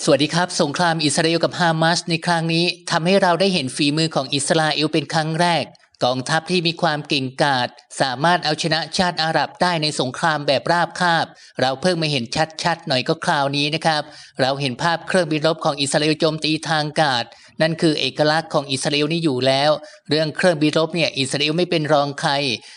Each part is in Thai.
สวัสดีครับ สงครามอิสราเอลกับฮามาสในครั้งนี้ทำให้เราได้เห็นฝีมือของอิสราเอลเป็นครั้งแรก กองทัพที่มีความเก่งกาจสามารถเอาชนะชาติอาหรับได้ในสงครามแบบราบคาบ เราเพิ่งมาเห็นชัดๆหน่อยก็คราวนี้นะครับ เราเห็นภาพเครื่องบินรบของอิสราเอลโจมตีทางกาศ นั่นคือเอกลักษณ์ของอิสราเอลนี่อยู่แล้ว เรื่องเครื่องบินรบเนี่ยอิสราเอลไม่เป็นรองใคร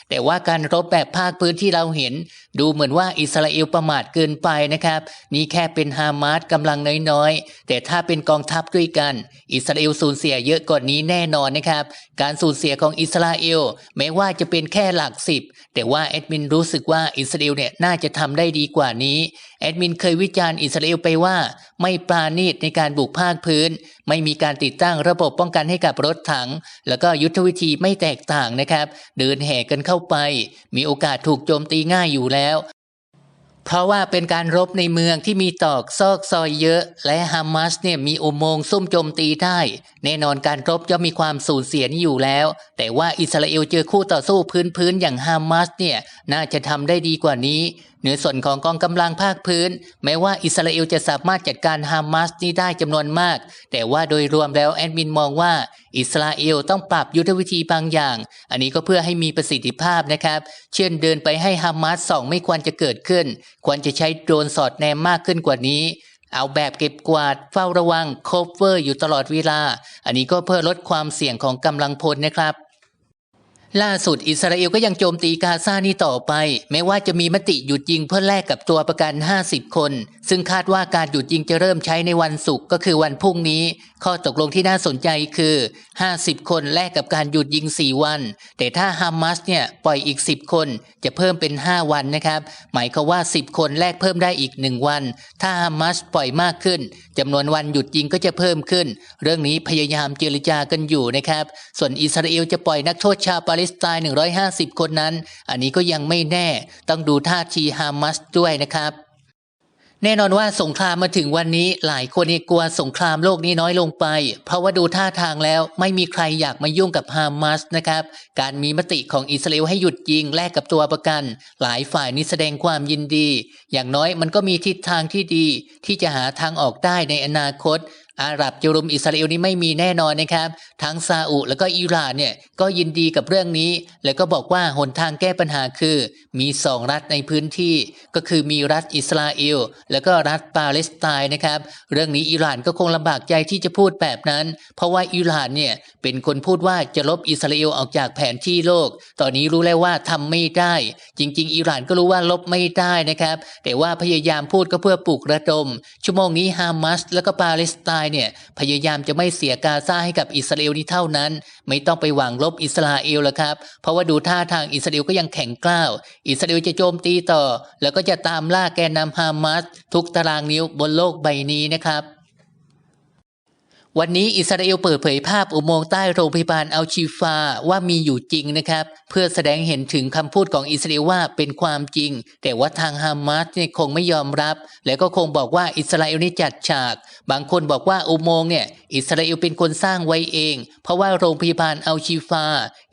แต่ว่าการรบแบบภาคพื้นที่เราเห็น ดูเหมือนว่าอิสราเอลประมาทเกินไปนะครับ นี่แค่เป็นฮามาสกำลังน้อยๆแต่ถ้าเป็นกองทัพด้วยกัน อิสราเอลสูญเสียเยอะกว่านี้แน่นอนนะครับ การสูญเสียของอิสราเอล แม้ว่าจะเป็นแค่หลักสิบแต่ว่าแอดมินรู้สึกว่าอิสราเอลเนี่ยน่าจะทำได้ดีกว่านี้แอดมินเคยวิจารณ์อิสราเอลไปว่า ไม่ปราณีตในการบุกภาคพื้น ไม่มีการติดตั้งระบบป้องกันให้กับรถถัง แล้วก็ยุทธวิธีไม่แตกต่างนะครับ เดินแห่กันเข้าไป มีโอกาสถูกโจมตีง่ายอยู่แล้ว เพราะว่าเป็นการรบในเมืองที่มีตอกซอกซอยเยอะ และฮามาสเนี่ยมีอุโมงค์ซุ่มโจมตีได้ แน่นอนการรบย่อมมีความสูญเสียนี่อยู่แล้ว แต่ว่าอิสราเอลเจอคู่ต่อสู้พื้นๆอย่างฮามาสเนี่ยน่าจะทำได้ดีกว่านี้ เหนือส่วนของกองกำลังภาคพื้น แม้ว่าอิสราเอลจะสามารถจัดการฮามาสนี้ได้จำนวนมาก แต่ว่าโดยรวมแล้วแอดมินมองว่า อิสราเอลต้องปรับยุทธวิธีบางอย่าง อันนี้ก็เพื่อให้มีประสิทธิภาพนะครับ เช่นเดินไปให้ฮามาสส่องไม่ควรจะเกิดขึ้น ควรจะใช้โดรนสอดแนมมากขึ้นกว่านี้เอาแบบเก็บกวาดเฝ้าระวังโคเวอร์อยู่ตลอดเวลา อันนี้ก็เพื่อลดความเสี่ยงของกำลังพลนะครับ ล่าสุดอิสราเอลก็ยังโจมตีกาซานี่ต่อไป แม้ว่าจะมีมติหยุดยิงเพื่อแลกกับตัวประกัน 50 คน ซึ่งคาดว่าการหยุดยิงจะเริ่มใช้ในวันศุกร์ก็คือวันพรุ่งนี้ ข้อตกลงที่น่าสนใจคือ 50 คนแลกกับการหยุดยิง 4 วัน แต่ถ้าฮามาสเนี่ยปล่อยอีก 10 คนจะเพิ่มเป็น 5 วันนะครับ หมายความว่า 10 คนแลกเพิ่มได้อีก 1 วัน ถ้าฮามาสปล่อยมากขึ้นจำนวนวันหยุดยิงก็จะเพิ่มขึ้น เรื่องนี้พยายามเจรจากันอยู่นะครับ ส่วนอิสราเอลจะปล่อยนักโทษชาวปาเลสไตน์ 150 คนนั้น อันนี้ก็ยังไม่แน่ต้องดูท่าทีฮามาสด้วยนะครับ แน่นอนว่าสงครามมาถึงวันนี้หลายคนกลัวสงครามโลกนี้น้อยลงไป เพราะว่าดูท่าทางแล้วไม่มีใครอยากมายุ่งกับฮามาสนะครับ การมีมติของอิสราเอลให้หยุดยิงแลกกับตัวประกัน หลายฝ่ายนี้แสดงความยินดี อย่างน้อยมันก็มีทิศทางที่ดี ที่จะหาทางออกได้ในอนาคต อาหรับจะรุมอิสราเอลนี้ไม่มีแน่นอนนะครับ ทั้งซาอุและก็อิหร่านเนี่ยก็ยินดีกับเรื่องนี้ แล้วก็บอกว่าหนทางแก้ปัญหาคือ มีสองรัฐในพื้นที่ ก็คือมีรัฐอิสราเอล แล้วก็รัฐปาเลสไตน์นะครับ เรื่องนี้อิหร่านก็คงลำบากใจที่จะพูดแบบนั้น เพราะว่าอิหร่านเนี่ย เป็นคนพูดว่าจะลบอิสราเอลออกจากแผนที่โลก ตอนนี้รู้แล้วว่าทำไม่ได้ จริง ๆ อิหร่านก็รู้ว่าลบไม่ได้นะครับ แต่ว่าพยายามพูดก็เพื่อปลุกระดม ชั่วโมงนี้ฮามาสแล้วก็ปาเลสไตน์เนี่ยพยายามจะไม่เสียกาซาให้กับอิสราเอลนี้เท่านั้น ไม่ต้องไปหวังลบอิสราเอลแล้วครับ เพราะว่าดูท่าทางอิสราเอลก็ยังแข็งกร้าว อิสราเอลจะโจมตีต่อ แล้วก็จะตามล่าแกนนำฮามาสทุกตารางนิ้วบนโลกใบนี้นะครับ วันนี้อิสราเอลเปิดเผยภาพอุโมงค์ใต้โรงพยาบาลอัลชิฟาว่ามีอยู่จริงนะครับ เพื่อแสดงเห็นถึงคำพูดของอิสราเอลว่าเป็นความจริง แต่ว่าทางฮามาสเนี่ยคงไม่ยอมรับ แล้วก็คงบอกว่าอิสราเอลนี่จัดฉาก บางคนบอกว่าอุโมงค์เนี่ยอิสราเอลเป็นคนสร้างไว้เอง เพราะว่าโรงพยาบาลอัลชิฟา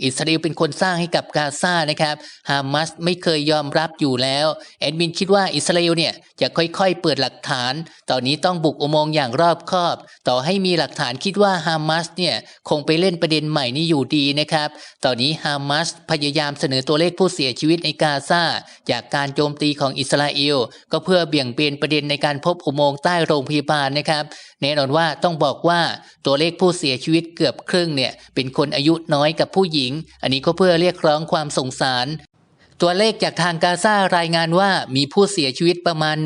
อิสราเอลเป็นคนสร้างให้กับกาซานะครับฮามาสไม่เคยยอมรับอยู่แล้วแอดมินคิดว่าอิสราเอลเนี่ยจะค่อยๆ เปิดหลักฐาน ตอนนี้ต้องบุกอุโมงค์อย่างรอบคอบ ต่อให้มีหลักกฐานคิดว่าฮามาสเนี่ยคงไปเล่นประเด็นใหม่นี้อยู่ดีนะครับ ตอนนี้ฮามาสพยายามเสนอตัวเลขผู้เสียชีวิตในกาซาจากการโจมตีของอิสราเอล ก็เพื่อเบี่ยงเบนประเด็นในการพบอุโมงค์ใต้โรงพยาบาลนะครับแน่นอนว่าต้องบอกว่าตัวเลขผู้เสียชีวิตเกือบครึ่งเนี่ยเป็นคนอายุน้อยกับผู้หญิง อันนี้ก็เพื่อเรียกร้องความสงสาร ตัวเลขจากทางกาซารายงานว่ามีผู้เสียชีวิตประมาณ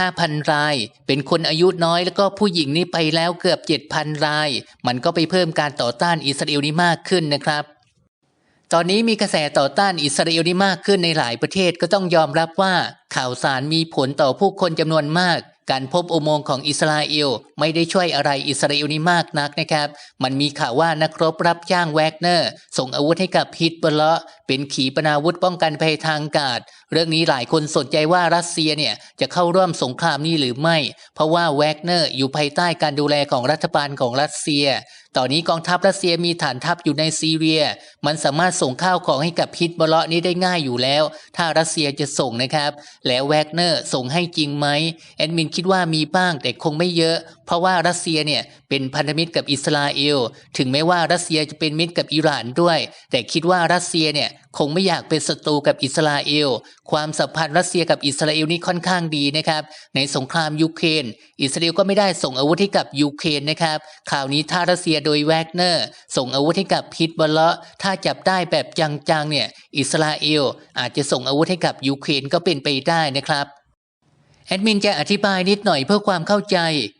15,000 ราย เป็นคนอายุน้อยแล้วก็ผู้หญิงนี่ไปแล้วเกือบ 7,000 ราย มันก็ไปเพิ่มการต่อต้านอิสราเอลนี่มากขึ้นนะครับ ตอนนี้มีกระแสต่อต้านอิสราเอลนี่มากขึ้นในหลายประเทศก็ต้องยอมรับว่าข่าวสารมีผลต่อผู้คนจำนวนมาก การพบอุโมงค์ของอิสราเอลไม่ได้ช่วยอะไรอิสราเอลนี่มากนักนะครับ มันมีข่าวว่านักรบรับจ้างแวกเนอร์ ส่งอาวุธให้กับฮิตบอลเลาะเป็นขีปนาวุธป้องกันภัยทางอากาศ เรื่องนี้หลายคนสนใจว่ารัสเซียเนี่ยจะเข้าร่วมสงครามนี้หรือไม่ เพราะว่าแวกเนอร์อยู่ภายใต้การดูแลของรัฐบาลของรัสเซีย ตอนนี้กองทัพรัสเซียมีฐานทัพอยู่ในซีเรีย มันสามารถส่งข้าวของให้กับฮิตบอลเลาะนี้ได้ง่ายอยู่แล้ว ถ้ารัสเซียจะส่งนะครับ แล้วแวกเนอร์ส่งให้จริงไหมแอดมินคิดว่ามีบ้างแต่คงไม่เยอะ เพราะว่ารัสเซียเนี่ยเป็นพันธมิตรกับอิสราเอล ถึงแม้ว่ารัสเซียจะเป็นมิตรกับอิหร่านด้วย แต่คิดว่ารัสเซียเนี่ย คงไม่อยากเป็นศัตรูกับอิสราเอล ความสัมพันธ์รัสเซียกับอิสราเอลนี่ค่อนข้างดีนะครับ ในสงครามยูเครนอิสราเอลก็ไม่ได้ส่งอาวุธให้กับยูเครนนะครับข่าวนี้ถ้ารัสเซียโดยแวกเนอร์ ส่งอาวุธให้กับฮิตบอลเลาะถ้าจับได้แบบจังๆเนี่ยอิสราเอลอาจจะส่งอาวุธให้กับยูเครนก็เป็นไปได้นะครับ แอดมินจะอธิบายนิดหน่อยเพื่อความเข้าใจ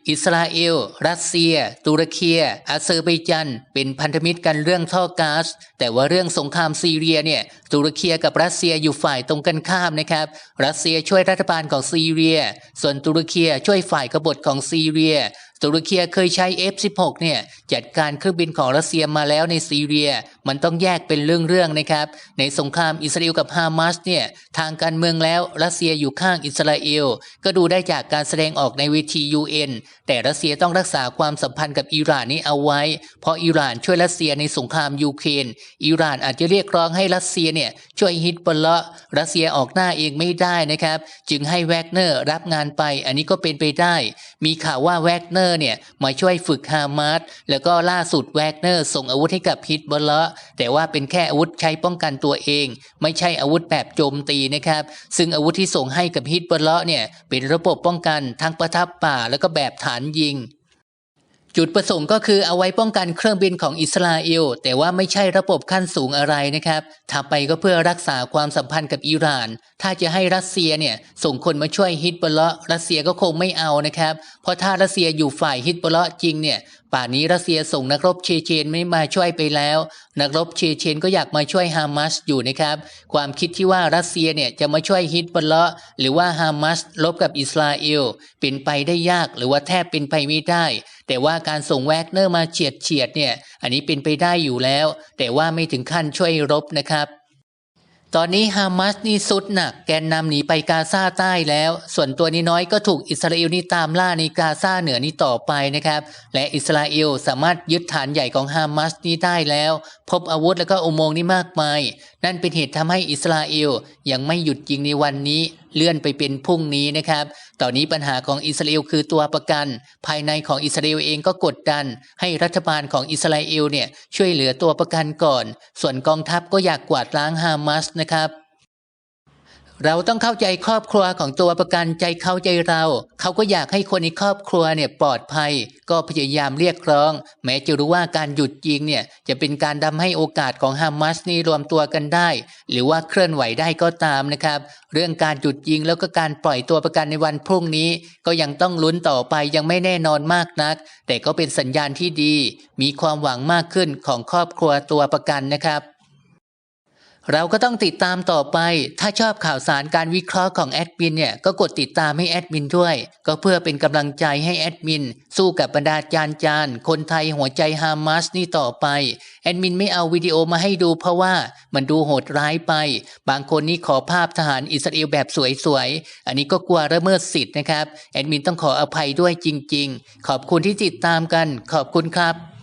อิสราเอล รัสเซีย ตุรกีอาเซอร์ไบจัน เป็นพันธมิตรกันเรื่องท่อก๊าซ แต่ว่าเรื่องสงครามซีเรียเนี่ย ตุรกีกับรัสเซียอยู่ฝ่ายตรงกันข้ามนะครับ รัสเซียช่วยรัฐบาลของซีเรีย ส่วนตุรกีช่วยฝ่ายกบฏของซีเรียตุรกีเคยใช้ F-16 เนี่ยจัดการเครื่องบินของรัสเซียมาแล้วในซีเรีย มันต้องแยกเป็นเรื่องๆนะครับ ในสงครามอิสราเอลกับฮามาสเนี่ยทางการเมืองแล้วรัสเซียอยู่ข้างอิสราเอล ก็ดูได้จากการแสดงออกในเวที UN แต่รัสเซียต้องรักษาความสัมพันธ์กับอิหร่านนี้เอาไว้ เพราะอิหร่านช่วยรัสเซียในสงครามยูเครนอิหร่านอาจจะเรียกร้องให้รัสเซียเนี่ยช่วยฮิตบอลเลาะรัสเซียออกหน้าเองไม่ได้นะครับ จึงให้แวกเนอร์รับงานไป อันนี้ก็เป็นไปได้ มีข่าวว่าแวกเนอร์เนี่ยมาช่วยฝึกฮามาสแล้วก็ล่าสุดแวกเนอร์ส่งอาวุธให้กับฮิตบอลเละแต่ว่าเป็นแค่อาวุธใช้ป้องกันตัวเอง ไม่ใช่อาวุธแบบโจมตีนะครับ ซึ่งอาวุธที่ส่งให้กับฮิตบอลเละเนี่ยเป็นระบบป้องกันทั้งประทับป่าแล้วก็แบบฐานยิง จุดประสงค์ก็คือเอาไว้ป้องกันเครื่องบินของอิสราเอล แต่ว่าไม่ใช่ระบบขั้นสูงอะไรนะครับทาไปก็เพื่อรักษาความสัมพันธ์กับอิหร่าน ถ้าจะให้รัสเซียเนี่ยส่งคนมาช่วยฮิตบอลเลาะรัสเซียก็คงไม่เอานะครับ เพราะถ้ารัสเซียอยู่ฝ่ายฮิตบอลเลาะจริงเนี่ยป่านนี้รัสเซียส่งนักรบเชเชนไม่มาช่วยไปแล้ว นักรบเชเชนก็อยากมาช่วยฮามาสอยู่นะครับ ความคิดที่ว่ารัสเซียเนี่ยจะมาช่วยฮิตบอลเลาะหรือว่าฮามาสลบกับอิสราเอลเป็นไปได้ยากหรือว่าแทบเป็นไปไม่ได้ แต่ว่าการส่งแวกเนอร์มาเฉียดเฉียดเนี่ยอันนี้เป็นไปได้อยู่แล้ว แต่ว่าไม่ถึงขั้นช่วยรบนะครับ ตอนนี้ฮามาสนี่สุดหนักแกนนำหนีไปกาซาใต้แล้ว ส่วนตัวนี้น้อยก็ถูกอิสราเอลนี่ตามล่าในกาซาเหนือนี่ต่อไปนะครับ และอิสราเอลสามารถยึดฐานใหญ่ของฮามาสนี่ได้แล้ว พบอาวุธแล้วก็อุโมงค์นี่มากมาย นั่นเป็นเหตุทำให้อิสราเอลยังไม่หยุดยิงในวันนี้ เลื่อนไปเป็นพรุ่งนี้นะครับ ตอนนี้ปัญหาของอิสราเอลคือตัวประกัน ภายในของอิสราเอลเองก็กดดัน ให้รัฐบาลของอิสราเอลเนี่ยช่วยเหลือตัวประกันก่อน ส่วนกองทัพก็อยากกวาดล้างฮามาสนะครับ เราต้องเข้าใจครอบครัวของตัวประกันใจเขาใจเรา เขาก็อยากให้คนในครอบครัวเนี่ยปลอดภัย ก็พยายามเรียกร้อง แม้จะรู้ว่าการหยุดยิงเนี่ยจะเป็นการทำให้โอกาสของฮามาสนี่รวมตัวกันได้ หรือว่าเคลื่อนไหวได้ก็ตามนะครับ เรื่องการหยุดยิงแล้วก็การปล่อยตัวประกันในวันพรุ่งนี้ ก็ยังต้องลุ้นต่อไปยังไม่แน่นอนมากนัก แต่ก็เป็นสัญญาณที่ดี มีความหวังมากขึ้นของครอบครัวตัวประกันนะครับ เราก็ต้องติดตามต่อไป ถ้าชอบข่าวสารการวิเคราะห์ของแอดมินเนี่ยก็กดติดตามให้แอดมินด้วย ก็เพื่อเป็นกำลังใจให้แอดมิน สู้กับบรรดาจารย์จานคนไทยหัวใจฮามาสนี่ต่อไป แอดมินไม่เอาวิดีโอมาให้ดูเพราะว่ามันดูโหดร้ายไป บางคนนี่ขอภาพทหารอิสราเอลแบบสวยๆ อันนี้ก็กลัวละเมิดสิทธิ์นะครับ แอดมินต้องขออภัยด้วยจริง ๆ ขอบคุณที่ติดตามกัน ขอบคุณครับ